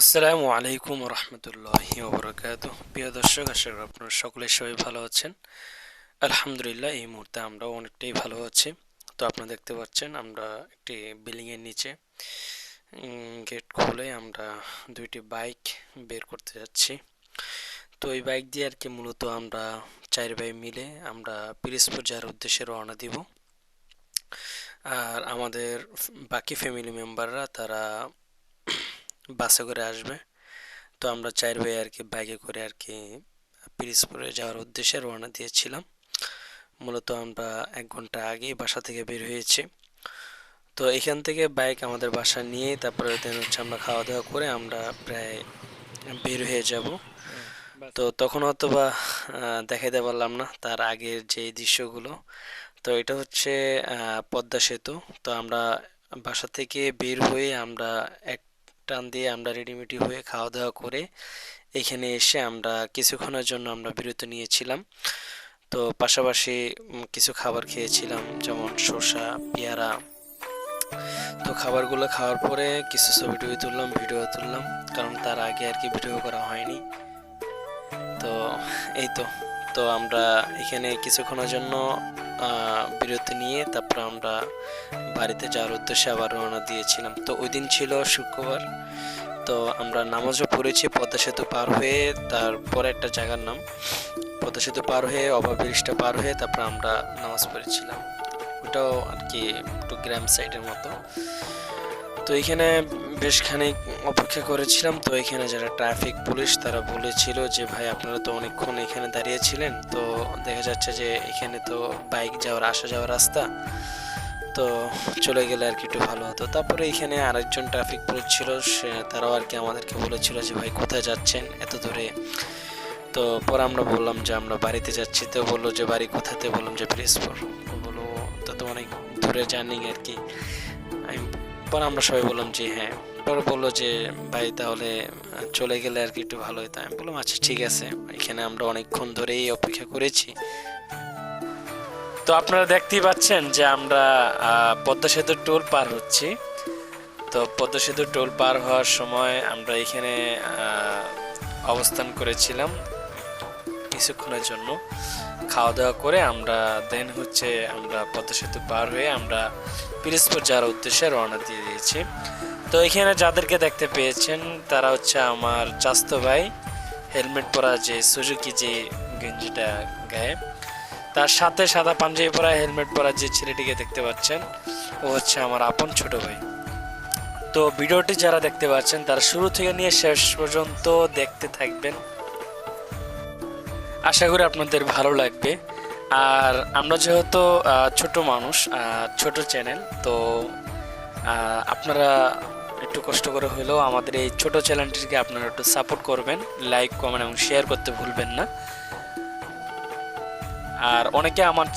আসসালামু আলাইকুম রহমতুল্লাহি ওবরাকাত প্রিয় দর্শক, আশা করি আপনারা সকলে সবাই ভালো আছেন। আলহামদুলিল্লাহ, এই মুহূর্তে আমরাও অনেকটাই ভালো আছি। তো আপনারা দেখতে পাচ্ছেন, আমরা একটি বিল্ডিংয়ের নিচে গেট খুলে আমরা দুইটি বাইক বের করতে যাচ্ছি। তো এই বাইক দিয়ে আর কি মূলত আমরা চার ভাই মিলে আমরা পিরিসপুর যাওয়ার উদ্দেশ্যে রওনা দিব। আর আমাদের বাকি ফ্যামিলি মেম্বাররা তারা বাসে করে আসবে। তো আমরা চার ভাই আর কি বাইকে করে আর কি পিরিজপুরে যাওয়ার উদ্দেশ্যে রওনা দিয়েছিলাম। মূলত আমরা এক ঘণ্টা আগেই বাসা থেকে বের হয়েছি। তো এখান থেকে বাইক আমাদের বাসা নিয়ে তারপরে দেন হচ্ছে আমরা খাওয়া দাওয়া করে আমরা প্রায় বের হয়ে যাব। তো তখন হয়তো বা আহ, দেখাইতে পারলাম না তার আগের যে দৃশ্যগুলো। তো এটা হচ্ছে পদ্মা সেতু। তো আমরা বাসা থেকে বের হয়ে আমরা এক টান দিয়ে আমরা রেডিমেডি হয়ে খাওয়া দাওয়া করে এখানে এসে আমরা কিছুক্ষণের জন্য আমরা বিরতি নিয়েছিলাম। তো পাশাপাশি কিছু খাবার খেয়েছিলাম, যেমন শসা, পেয়ারা। তো খাবারগুলো খাওয়ার পরে কিছু ছবি টবি তুললাম, ভিডিও তুললাম, কারণ তার আগে আর কি ভিডিও করা হয়নি। তো এই তো তো আমরা এখানে কিছুক্ষণের জন্য বিরতি নিয়ে তারপর আমরা বাড়িতে যাওয়ার উদ্দেশ্যে আবার রওনা দিয়েছিলাম। তো ওই দিন ছিল শুক্রবার। তো আমরা নামাজও পড়েছি, পদ্মা সেতু পার হয়ে তারপরে একটা জায়গার নাম। পদ্মা সেতু পার হয়ে অভাব ব্রিজটা পার হয়ে তারপর আমরা নামাজ পড়েছিলাম। ওটাও আর কি একটু গ্রাম সাইডের মতো। তো এখানে বেশ খানিক অপেক্ষা করেছিলাম। তো এখানে যারা ট্রাফিক পুলিশ, তারা বলেছিল যে, ভাই, আপনারা তো অনেকক্ষণ এখানে দাঁড়িয়েছিলেন তো দেখা যাচ্ছে যে, এখানে তো বাইক যাওয়ার, আসা যাওয়ার রাস্তা। তো চলে গেলে আর কি একটু ভালো হতো। তারপরে এখানে আরেকজন ট্রাফিক পুলিশ ছিল, সে তারাও আর কি আমাদেরকে বলেছিল যে, ভাই, কোথায় যাচ্ছেন এত দূরে? তো পরে আমরা বললাম যে, আমরা বাড়িতে যাচ্ছি। তো বলল যে, বাড়ি কোথাতে বললাম যে পিরিজপুর বলল তো অনেক দূরে জার্নি আর কি। পরে আমরা সবাই বললাম যে হ্যাঁ। পরে বলল যে, ভাই, তাহলে, চলে গেলে আর কি একটু ভালো হতো আমি বললাম আচ্ছা ঠিক আছে। এখানে আমরা অনেকক্ষণ ধরেই অপেক্ষা করেছি। তো আপনারা দেখতেই পাচ্ছেন যে আমরা পদ্মা সেতুর টোল পার হচ্ছি। তো পদ্মা সেতুর টোল পার হওয়ার সময় আমরা এখানে অবস্থান করেছিলাম। কিছুক্ষণের জন্য খাওয়া দাওয়া করে আমরা দেন হচ্ছে আমরা পদ্মা সেতু পার হয়ে আমরা পিরিজপুর যাওয়ার উদ্দেশ্যে রওনা দিয়ে দিয়েছি। তো এখানে যাদেরকে দেখতে পেয়েছেন, তারা হচ্ছে আমার চাস্তো ভাই, হেলমেট পরা যে সুজুকি যে গেঞ্জিটা গায়ে, তার সাথে সাদা পাঞ্জাবি পরা, হেলমেট পরা যে ছেলেটিকে দেখতে পাচ্ছেন, ও হচ্ছে আমার আপন ছোট ভাই। তো ভিডিওটি যারা দেখতে পাচ্ছেন, তারা শুরু থেকে নিয়ে শেষ পর্যন্ত দেখতে থাকবেন। আশা করি আপনাদের ভালো লাগবে। আর আমরা যেহেতু ছোট মানুষ ছোট চ্যানেল তো আপনারা একটু কষ্ট করে হলেও আমাদের এই ছোট চ্যানেলটিকে আপনারা একটু সাপোর্ট করবেন লাইক কমেন্ট এবং শেয়ার করতে ভুলবেন না। আর অনেকে আমার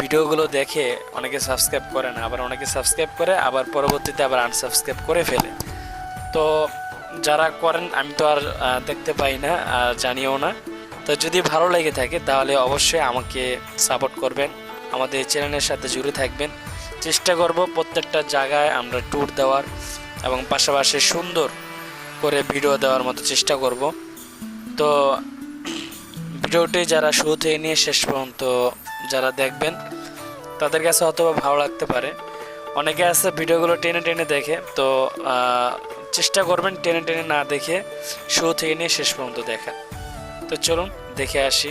ভিডিওগুলো দেখে অনেকে সাবস্ক্রাইব করে না, আবার অনেকে সাবস্ক্রাইব করে, আবার পরবর্তীতে আবার আনসাবস্ক্রাইব করে ফেলে। তো, যারা করেন, আমি তো আর দেখতে পাই না আর জানিও না। তো যদি ভালো লেগে থাকে, তাহলে অবশ্যই আমাকে সাপোর্ট করবেন, আমাদের চ্যানেলের সাথে জুড়ে থাকবেন। চেষ্টা করব প্রত্যেকটা জায়গায় আমরা ট্যুর দেওয়ার এবং পাশাপাশি সুন্দর করে ভিডিও দেওয়ার মতো চেষ্টা করব। তো ভিডিওটি যারা শুরু থেকে নিয়ে শেষ পর্যন্ত যারা দেখবেন, তাদের কাছে হয়তো বা ভালো লাগতে পারে। অনেকে আছে ভিডিওগুলো টেনে টেনে দেখে, তো চেষ্টা করবেন টেনে টেনে না দেখে শুরু থেকে নিয়ে শেষ পর্যন্ত দেখা তো চলুন দেখে আসি।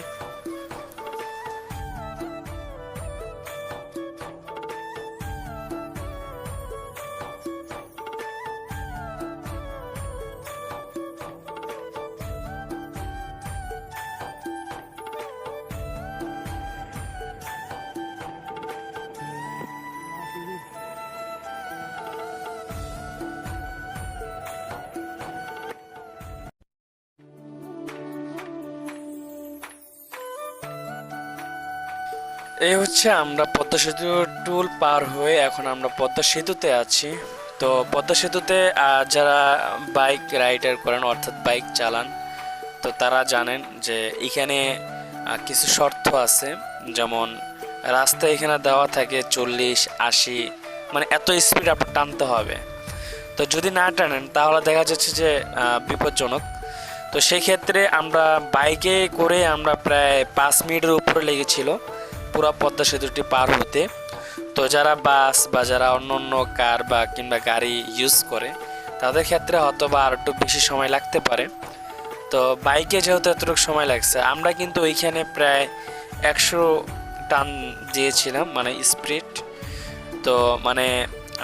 এই হচ্ছে আমরা পদ্মা সেতু টুল পার হয়ে এখন আমরা পদ্মা সেতুতে আছি। তো পদ্মা সেতুতে যারা বাইক রাইডার করেন, অর্থাৎ বাইক চালান, তো তারা জানেন যে এখানে কিছু শর্ত আছে। যেমন, রাস্তা এখানে দেওয়া থাকে চল্লিশ, আশি মানে এত স্পিড আপনার টানতে হবে। তো যদি না টানেন, তাহলে দেখা যাচ্ছে যে বিপজ্জনক। তো সেই ক্ষেত্রে আমরা বাইকে করে আমরা প্রায় পাঁচ মিনিটের উপরে লেগেছিল। পুরো পদ্মা সেতুটি পার হতে, তো যারা বাস বা যারা অন্য অন্য কার বা কিংবা গাড়ি ইউজ করে, তাদের ক্ষেত্রে হয়তো বা আর একটু বেশি সময় লাগতে পারে। তো বাইকে যেহেতু এতটুকু সময় লাগছে, আমরা কিন্তু ওইখানে প্রায় একশো টান দিয়েছিলাম মানে স্পিড তো মানে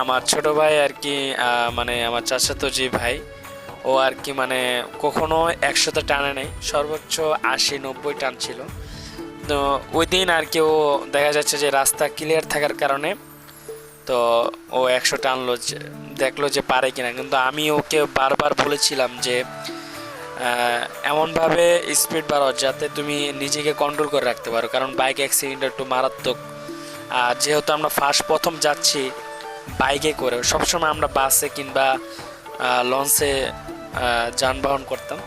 আমার ছোট ভাই আর কি মানে আমার চাচাতো যে ভাই, ও আর কি মানে কখনো একশোতে টানে নেই, সর্বোচ্চ আশি নব্বই টান ছিল। তো ওই দিন আর কি ও দেখা যাচ্ছে যে রাস্তা ক্লিয়ার থাকার কারণে তো ও একশো টানলো দেখল যে পারে কিনা। কিন্তু আমি ওকে বারবার বলেছিলাম যে এমনভাবে স্পিড বাড়াও যাতে তুমি নিজেকে কন্ট্রোল করে রাখতে পারো। কারণ বাইক অ্যাক্সিডেন্ট একটু মারাত্মক। আর যেহেতু আমরা ফার্স্ট প্রথম যাচ্ছি বাইকে করে, সবসময় আমরা বাসে কিংবা লঞ্চে যানবাহন করতাম।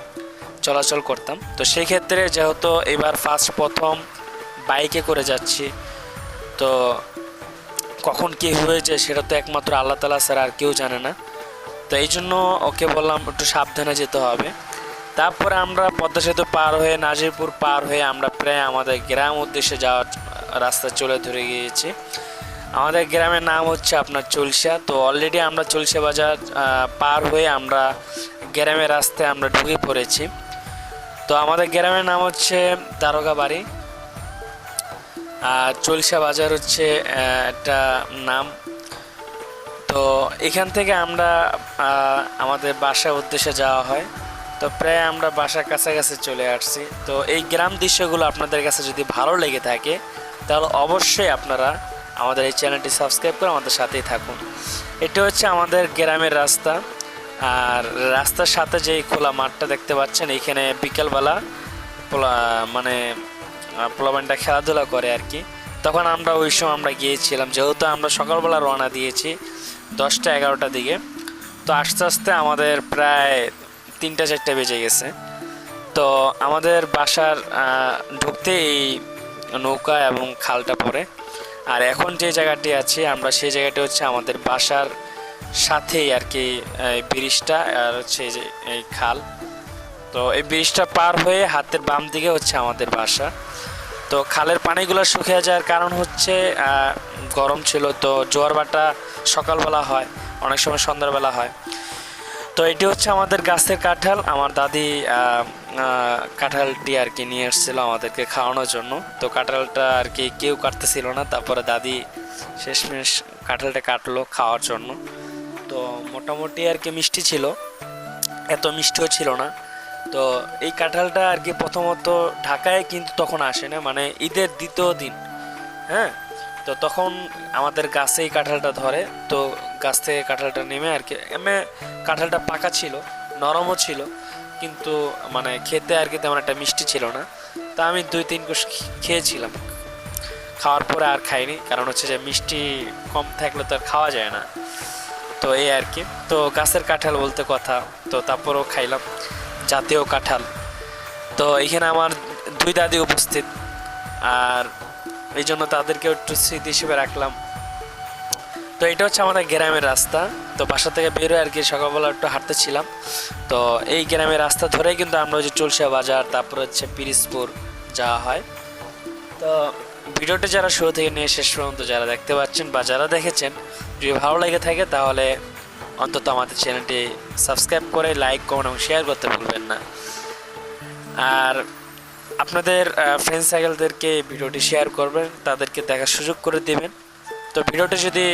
চলাচল করতাম। তো সেই ক্ষেত্রে যেহেতু এবার ফার্স্ট প্রথম বাইকে করে যাচ্ছি, তো কখন কি হয়েছে সেটা তো একমাত্র আল্লাহ তালা স্যার আর কেউ জানে না। তো এই জন্য ওকে বললাম একটু সাবধানে যেতে হবে। তারপরে আমরা পদ্মা সেতু পার হয়ে নাজিরপুর পার হয়ে আমরা প্রায় আমাদের গ্রাম উদ্দেশ্যে যাওয়ার রাস্তা চলে ধরে গিয়েছি। আমাদের গ্রামের নাম হচ্ছে আপনার চলসা। তো অলরেডি আমরা চলসা বাজার পার হয়ে আমরা গ্রামের রাস্তায় আমরা ঢুকে পড়েছি। তো আমাদের গ্রামের নাম হচ্ছে দারোগা বাড়ি আর চলসা বাজার হচ্ছে একটা নাম। তো এখান থেকে আমরা আমাদের বাসার উদ্দেশ্যে যাওয়া হয়। তো প্রায় আমরা বাসার কাছাকাছি চলে আসছি। তো এই গ্রাম দৃশ্যগুলো আপনাদের কাছে যদি ভালো লেগে থাকে, তাহলে অবশ্যই আপনারা আমাদের এই চ্যানেলটি সাবস্ক্রাইব করে আমাদের সাথেই থাকুন। এটা হচ্ছে আমাদের গ্রামের রাস্তা। আর রাস্তার সাথে যে খোলা মাঠটা দেখতে পাচ্ছেন এখানে বিকেলবেলা পোলা- মানে পোলাবানটা খেলাধুলা করে আর কি। তখন আমরা ওই সময় আমরা গিয়েছিলাম, যেহেতু আমরা সকালবেলা রওনা দিয়েছি দশটা, এগারোটার দিকে, তো আস্তে আস্তে আমাদের প্রায় তিনটা, চারটে বেজে গেছে। তো আমাদের বাসার ঢুকতে এই নৌকা এবং খালটা পড়ে। আর এখন যে জায়গাটি আছে, আমরা সেই জায়গাটি হচ্ছে আমাদের বাসার সাথেই আর কি ব্রিজটা আর হচ্ছে যে এই খাল। তো এই ব্রিজটা পার হয়ে হাতের বাম দিকে হচ্ছে আমাদের বাসা। তো খালের পানিগুলো শুকিয়ে যাওয়ার কারণ হচ্ছে গরম ছিল, তো জোয়ার বাটা সকালবেলা হয়, অনেক সময় সন্ধ্যাবেলা হয়। তো এটি হচ্ছে আমাদের গাছের কাঁঠাল। আমার দাদি কাঁঠালটি আর কি নিয়ে এসেছিল আমাদেরকে খাওয়ানোর জন্য। তো কাঁঠালটা আর কি কেউ কাটতেছিল না। তারপরে দাদি শেষমেশ কাঁঠালটা কাটলো খাওয়ার জন্য। তো মোটামুটি আর কি মিষ্টি ছিল। এত মিষ্টিও ছিল না। তো এই কাঁঠালটা আর কি প্রথমত ঢাকায় কিন্তু তখন আসে না মানে ঈদের দ্বিতীয় দিন হ্যাঁ? তো তখন আমাদের গাছে এই কাঁঠালটা ধরে, তো গাছ থেকে কাঁঠালটা নেমে আর কি, এমনি কাঁঠালটা পাকা ছিল, নরমও ছিল, কিন্তু মানে খেতে আর কি তেমন একটা মিষ্টি ছিল না। তা আমি দুই তিন কোষ খেয়েছিলাম। খাওয়ার পরে আর খাইনি, কারণ হচ্ছে যে মিষ্টি কম থাকলে তো আর খাওয়া যায় না। তো এই আর কি। তো গাছের কাঁঠাল বলতে কথা, তো তারপরেও খাইলাম, জাতীয় কাঁঠাল। তো এখানে আমার দুই দাদি উপস্থিত, আর এই জন্য তাদেরকে একটু স্মৃতি হিসেবে রাখলাম। তো এটা হচ্ছে আমাদের গ্রামের রাস্তা, তো বাসা থেকে বেরোয় আর কি সকালবেলা একটু হাঁটতেছিলাম তো এই গ্রামের রাস্তা ধরেই কিন্তু আমরা ওই যে চলসা বাজার, তারপর হচ্ছে পিরিসপুর যাওয়া হয়। তো ভিডিওটি যারা শুরু থেকে নিয়ে শেষ পর্যন্ত যারা দেখতে পাচ্ছেন বা যারা দেখেছেন, যদি ভালো লেগে থাকে তাহলে অন্তত আমাদের চ্যানেলটি সাবস্ক্রাইব করে লাইক কমেন্ট এবং শেয়ার করতে ভুলবেন না। আর আপনাদের ফ্রেন্ড সাইকেলদেরকে ভিডিওটি শেয়ার করবেন, তাদেরকে দেখার সুযোগ করে দিবেন। তো ভিডিওটি যদি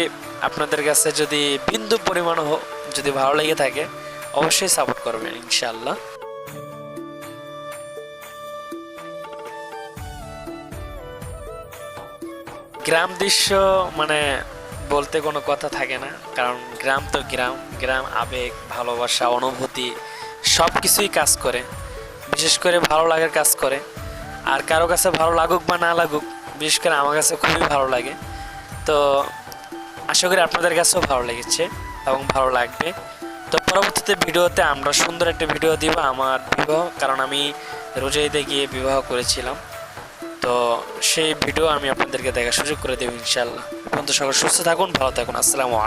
আপনাদের কাছে যদি বিন্দু পরিমাণও হোক যদি ভালো লেগে থাকে, অবশ্যই সাপোর্ট করবেন ইনশাল্লাহ গ্রাম দৃশ্য মানে বলতে কোনো কথা থাকে না, কারণ গ্রাম তো গ্রাম গ্রাম, আবেগ, ভালোবাসা, অনুভূতি সব কিছুই কাজ করে। বিশেষ করে ভালো লাগার কাজ করে। আর কারও কাছে ভালো লাগুক বা না লাগুক, বিশেষ করে আমার কাছে খুবই ভালো লাগে। তো আশা করি আপনাদের কাছেও ভালো লেগেছে এবং ভালো লাগবে। তো পরবর্তীতে ভিডিওতে আমরা সুন্দর একটা ভিডিও দিব আমার বিবাহ, কারণ আমি রোজাইতে গিয়ে বিবাহ করেছিলাম। তো সেই ভিডিও আমি আপনাদেরকে দেখার সুযোগ করে দেব ইনশাল্লাহ বন্ধু সকল সুস্থ থাকুন, ভালো থাকুন। আসসালামু